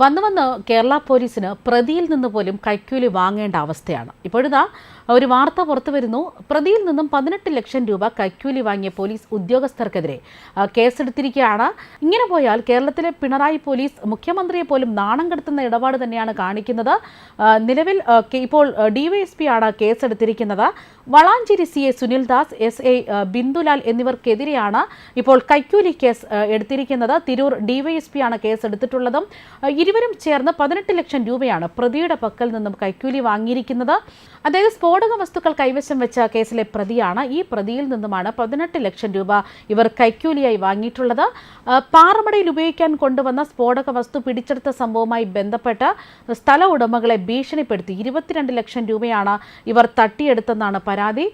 വന്നു വന്ന് കേരള പോലീസിന് പ്രതിയിൽ നിന്ന് പോലും കൈക്കൂലി വാങ്ങേണ്ട അവസ്ഥയാണ്. ഇപ്പോഴിതാ ഒരു വാർത്ത പുറത്തു വരുന്നു. പ്രതിയിൽ നിന്നും പതിനെട്ട് ലക്ഷം രൂപ കൈക്കൂലി വാങ്ങിയ പോലീസ് ഉദ്യോഗസ്ഥർക്കെതിരെ കേസെടുത്തിരിക്കുകയാണ്. ഇങ്ങനെ പോയാൽ കേരളത്തിലെ പിണറായി പോലീസ് മുഖ്യമന്ത്രിയെ പോലും നാണം കെടുത്തുന്ന ഇടപാട് തന്നെയാണ് കാണിക്കുന്നത്. നിലവിൽ ഇപ്പോൾ ഡിവൈഎസ്പി ആണ് കേസെടുത്തിരിക്കുന്നത്. Valanchery C A Sunil Das S A Bindulal എന്നിവർക്കെതിരെയാണ് ഇപ്പോൾ കൈക്കൂലി കേസ് എടുത്തിരിക്കുന്നത്. തിരൂർ ഡിവൈഎസ്പി ആണ് കേസ് എടുത്തിട്ടുള്ളതും ആ, ഇരുവരും ചേർന്ന് പതിനെട്ട് ലക്ഷം രൂപയാണ് പ്രതിയുടെ പക്കൽ നിന്നും കൈക്കൂലി വാങ്ങിയിരിക്കുന്നത്. അതായത് സ്ഫോടക വസ്തുക്കൾ കൈവശം വെച്ച കേസിലെ പ്രതിയാണ് ഈ പ്രതിയിൽ നിന്നുമാണ് പതിനെട്ട് ലക്ഷം രൂപ ഇവർ കൈക്കൂലിയായി വാങ്ങിയിട്ടുള്ളത്. പാറമടയിൽ ഉപയോഗിക്കാൻ കൊണ്ടുവന്ന സ്ഫോടക വസ്തു പിടിച്ചെടുത്ത സംഭവവുമായി ബന്ധപ്പെട്ട് സ്ഥല ഉടമകളെ ഭീഷണിപ്പെടുത്തി ഇരുപത്തിരണ്ട് ലക്ഷം രൂപയാണ് ഇവർ തട്ടിയെടുത്തെന്നാണ് പരാതി.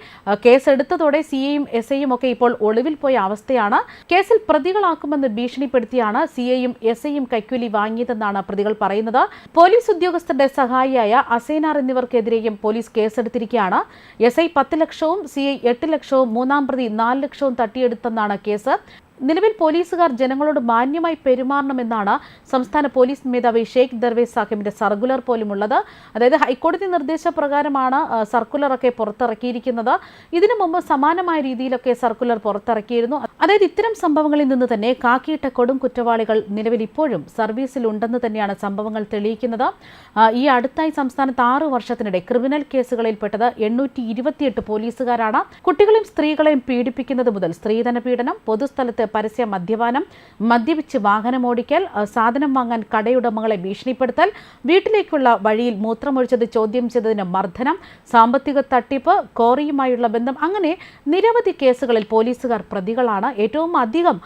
കേസെടുത്തതോടെ സി എയും എസ് ഐയും ഒക്കെ ഇപ്പോൾ ഒളിവിൽ പോയ അവസ്ഥയാണ്. കേസിൽ പ്രതികളാക്കുമെന്ന് ഭീഷണിപ്പെടുത്തിയാണ് സി എയും എസ് ഐയും കൈക്കൂലി വാങ്ങിയതെന്നാണ് പ്രതികൾ പറയുന്നത്. പോലീസ് ഉദ്യോഗസ്ഥരുടെ സഹായിയായ അസേനാർ എന്നിവർക്കെതിരെയും പോലീസ് കേസെടുത്തിരിക്കുകയാണ്. എസ് ഐ പത്ത് ലക്ഷവും സി ഐ എട്ട് ലക്ഷവും മൂന്നാം പ്രതി നാല് ലക്ഷവും തട്ടിയെടുത്തെന്നാണ് കേസ്. നിലവിൽ പോലീസുകാർ ജനങ്ങളോട് മാന്യമായി പെരുമാറണമെന്നാണ് സംസ്ഥാന പോലീസ് മേധാവി ഷെയ്ഖ് ദർവേസ് സാഹിബിന്റെ സർക്കുലർ പോലുമുള്ളത്. അതായത് ഹൈക്കോടതി നിർദ്ദേശപ്രകാരമാണ് സർക്കുലറൊക്കെ പുറത്തിറക്കിയിരിക്കുന്നത്. ഇതിനു മുമ്പ് സമാനമായ രീതിയിലൊക്കെ സർക്കുലർ പുറത്തിറക്കിയിരുന്നു. അതായത് ഇത്തരം സംഭവങ്ങളിൽ നിന്ന് തന്നെ കാക്കിയിട്ട കൊടും കുറ്റവാളികൾ നിലവിൽ ഇപ്പോഴും സർവീസിൽ സർവീസിലുണ്ടെന്ന് തന്നെയാണ് സംഭവങ്ങൾ തെളിയിക്കുന്നത്. ഈ അടുത്തായി സംസ്ഥാനത്ത് ആറ് വർഷത്തിനിടെ ക്രിമിനൽ കേസുകളിൽപ്പെട്ടത് എണ്ണൂറ്റി ഇരുപത്തിയെട്ട് പോലീസുകാരാണ്. കുട്ടികളെയും സ്ത്രീകളെയും പീഡിപ്പിക്കുന്നത് മുതൽ സ്ത്രീധന പീഡനം പൊതുസ്ഥലത്ത് പരസ്യ മദ്യപാനം മദ്യപിച്ച് വാഹനമോടിക്കൽ ഓടിക്കൽ സാധനം വാങ്ങാൻ കടയുടമകളെ ഭീഷണിപ്പെടുത്തൽ വീട്ടിലേക്കുള്ള വഴിയിൽ മൂത്രമൊഴിച്ചത് ചോദ്യം ചെയ്തതിന് മർദ്ദനം സാമ്പത്തിക തട്ടിപ്പ് കോറിയുമായുള്ള ബന്ധം അങ്ങനെ നിരവധി കേസുകളിൽ പോലീസുകാർ പ്രതികളാണ്. ഏറ്റവും അധികം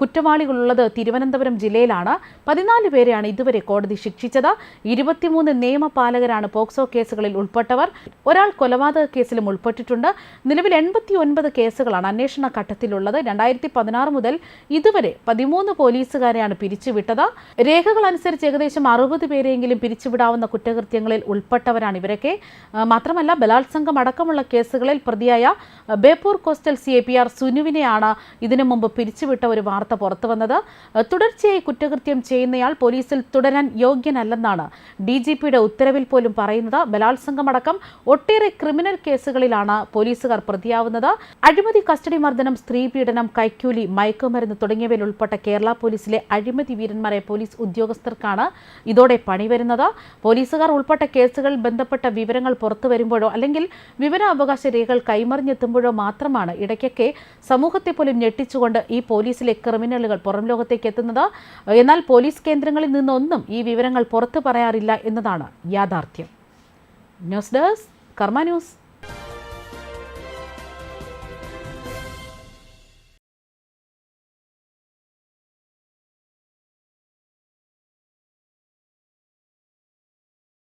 കുറ്റവാളികളുള്ളത് തിരുവനന്തപുരം ജില്ലയിലാണ്. പതിനാല് പേരെയാണ് ഇതുവരെ കോടതി ശിക്ഷിച്ചത്. ഇരുപത്തിമൂന്ന് നിയമപാലകരാണ് പോക്സോ കേസുകളിൽ ഉൾപ്പെട്ടവർ. ഒരാൾ കൊലപാതക കേസിലും ഉൾപ്പെട്ടിട്ടുണ്ട്. നിലവിൽ എൺപത്തി ഒൻപത് കേസുകളാണ് അന്വേഷണ ഘട്ടത്തിലുള്ളത്. രണ്ടായിരത്തി പതിനാറ് മുതൽ ഇതുവരെ പതിമൂന്ന് പോലീസുകാരെയാണ് പിരിച്ചുവിട്ടത്. രേഖകൾ അനുസരിച്ച് ഏകദേശം അറുപത് പേരെയെങ്കിലും പിരിച്ചുവിടാവുന്ന കുറ്റകൃത്യങ്ങളിൽ ഉൾപ്പെട്ടവരാണ് ഇവരൊക്കെ. മാത്രമല്ല ബലാത്സംഗം അടക്കമുള്ള കേസുകളിൽ പ്രതിയായ Beypore coastal C A P R സുനുവിനെയാണ് ഇതിനു മുമ്പ് പിരിച്ചുവിട്ട ഒരു വാർത്ത പുറത്തു വന്നത് തുടർച്ചയായി കുറ്റകൃത്യം ചെയ്യുന്നയാൾ പോലീസിൽ തുടരാൻ യോഗ്യനല്ലെന്നാണ് ഡി ജി പിയുടെ ഉത്തരവിൽ പോലും പറയുന്നത്. ബലാത്സംഗമടക്കം ഒട്ടേറെ ക്രിമിനൽ കേസുകളിലാണ് പോലീസുകാർ പ്രതിയാവുന്നത്. അഴിമതി കസ്റ്റഡി മർദ്ദനം സ്ത്രീ പീഡനം കൈക്കൂലി മയക്കുമരുന്ന് തുടങ്ങിയവയിൽ ഉൾപ്പെട്ട കേരള പോലീസിലെ അഴിമതി വീരന്മാരെ പോലീസ് ഉദ്യോഗസ്ഥർക്കാണ് ഇതോടെ പണി വരുന്നത്. പോലീസുകാർ ഉൾപ്പെട്ട കേസുകളിൽ ബന്ധപ്പെട്ട വിവരങ്ങൾ പുറത്തു വരുമ്പോഴോ അല്ലെങ്കിൽ വിവരാവകാശ രേഖകൾ കൈമറിഞ്ഞെത്തുമ്പോഴോ മാത്രമാണ് ഇടയ്ക്കൊക്കെ സമൂഹത്തെ പോലും ഞെട്ടിച്ചുകൊണ്ട് ഈ പോലീസിലെ ക്രിമിനലുകൾ പുറം ലോകത്തേക്ക് എത്തുന്നത്. എന്നാൽ പോലീസ് കേന്ദ്രങ്ങളിൽ നിന്നൊന്നും ഈ വിവരങ്ങൾ പുറത്തു പറയാറില്ല എന്നതാണ് യാഥാർത്ഥ്യം. News desk Karma news.